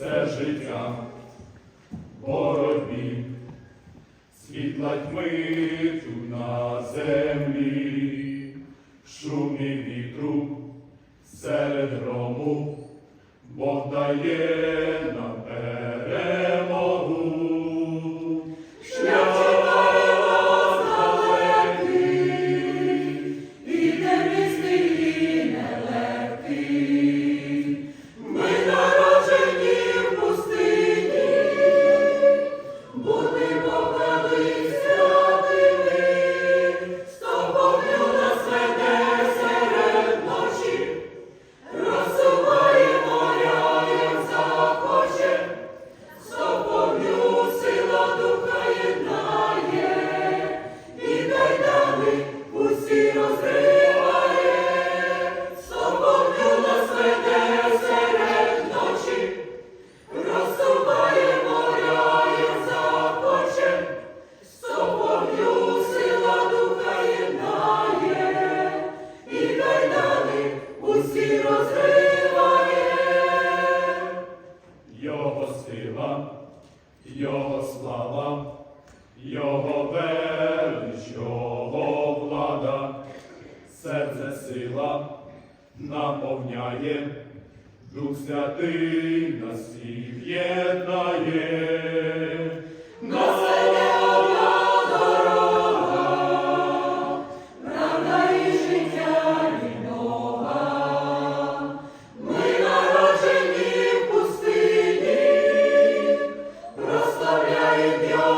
Все життя боротьбі, світла тьми тут на землі, шумі вітру серед грому Бог дає. Його слава, Його велич, Його влада, серце сила наповняє, Дух святий нас всіх єднає. Aleluia.